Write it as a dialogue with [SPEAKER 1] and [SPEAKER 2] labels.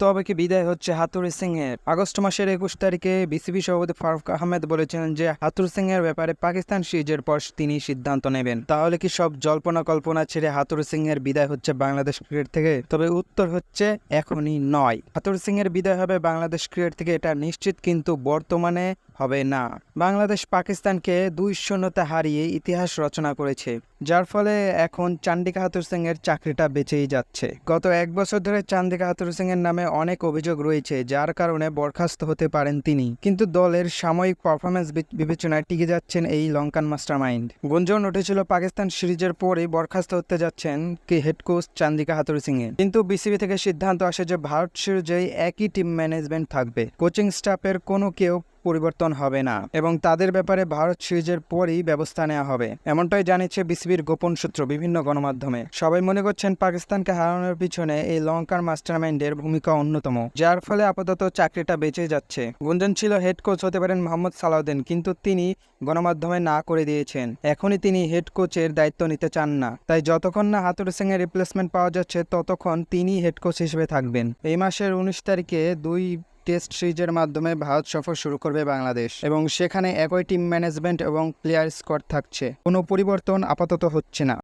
[SPEAKER 1] তবে বিদায় হচ্ছে হাতুর সিং এর আগস্ট মাসের একুশ তারিখে বিসিবি সভাপতি ফারুক আহমেদ বলেছেন যে হাতুর সিং এর ব্যাপারে পাকিস্তান সিরিজের পর তিনি সিদ্ধান্ত নেবেন। তাহলে কি সব জল্পনা কল্পনা ছেড়ে হাতুর সিং এর বিদায় হচ্ছে বাংলাদেশ ক্রিকেট থেকে? তবে উত্তর হচ্ছে এখনই নয়। হাতুর সিং এর বিদায় হবে বাংলাদেশ ক্রিকেট থেকে, এটা নিশ্চিত, কিন্তু বর্তমানে হবে না। বাংলাদেশ পাকিস্তানকে দুই শূন্যতে হারিয়ে ইতিহাস রচনা করেছে, যার ফলে এখন চান্ডিকা হাতুর সিং এর চাকরিটা বেঁচেই যাচ্ছে। গত এক বছর ধরে চান্দিকা হাতুর সিং এর নামে অনেক অভিযোগ রয়েছে, যার কারণে বরখাস্ত হতে পারেন তিনি। কিন্তু দলের সাময়িক পারফরমেন্স বিবেচনায় টিকে যাচ্ছেন এই লঙ্কান মাস্টার মাইন্ড গুঞ্জন উঠেছিল পাকিস্তান সিরিজের পরেই বরখাস্ত হতে যাচ্ছেন কি head coach Chandika Hathurusingha এ কিন্তু বিসিবি থেকে সিদ্ধান্ত আসে যে ভারত সিরিজেই একই টিম ম্যানেজমেন্ট থাকবে। কোচিং স্টাফের কোনো কেউ পরিবর্তন হবে না এবং তাদের ব্যাপারে ভারত সিরিজের পরই ব্যবস্থা নেওয়া হবে। এমনটাই জানিয়েছে বিসিবির গোপন সূত্র বিভিন্ন গণমাধ্যমে। সবাই মনে করছেন পাকিস্তানকে হারানোর পিছনে এই লঙ্কার মাস্টারমাইন্ডের ভূমিকা অন্যতম। যার ফলে আপাতত চাকরিটা বেঁচে যাচ্ছে। গুঞ্জন ছিল হেড কোচ হতে পারেন মোহাম্মদ সালাউদ্দিন, কিন্তু তিনি গণমাধ্যমে না করে দিয়েছেন। এখনই তিনি হেড কোচের দায়িত্ব নিতে চান না। তাই যতক্ষণ না হাতুর সিং এর রিপ্লেসমেন্ট পাওয়া যাচ্ছে, ততক্ষণ তিনি হেড কোচ হিসেবে থাকবেন। এই মাসের উনিশ তারিখে দুই টেস্ট সিরিজের মাধ্যমে ভারত সফর শুরু করবে বাংলাদেশ এবং সেখানে একই টিম ম্যানেজমেন্ট এবং প্লেয়ার স্কোয়াড থাকছে। কোনো পরিবর্তন আপাতত হচ্ছে না।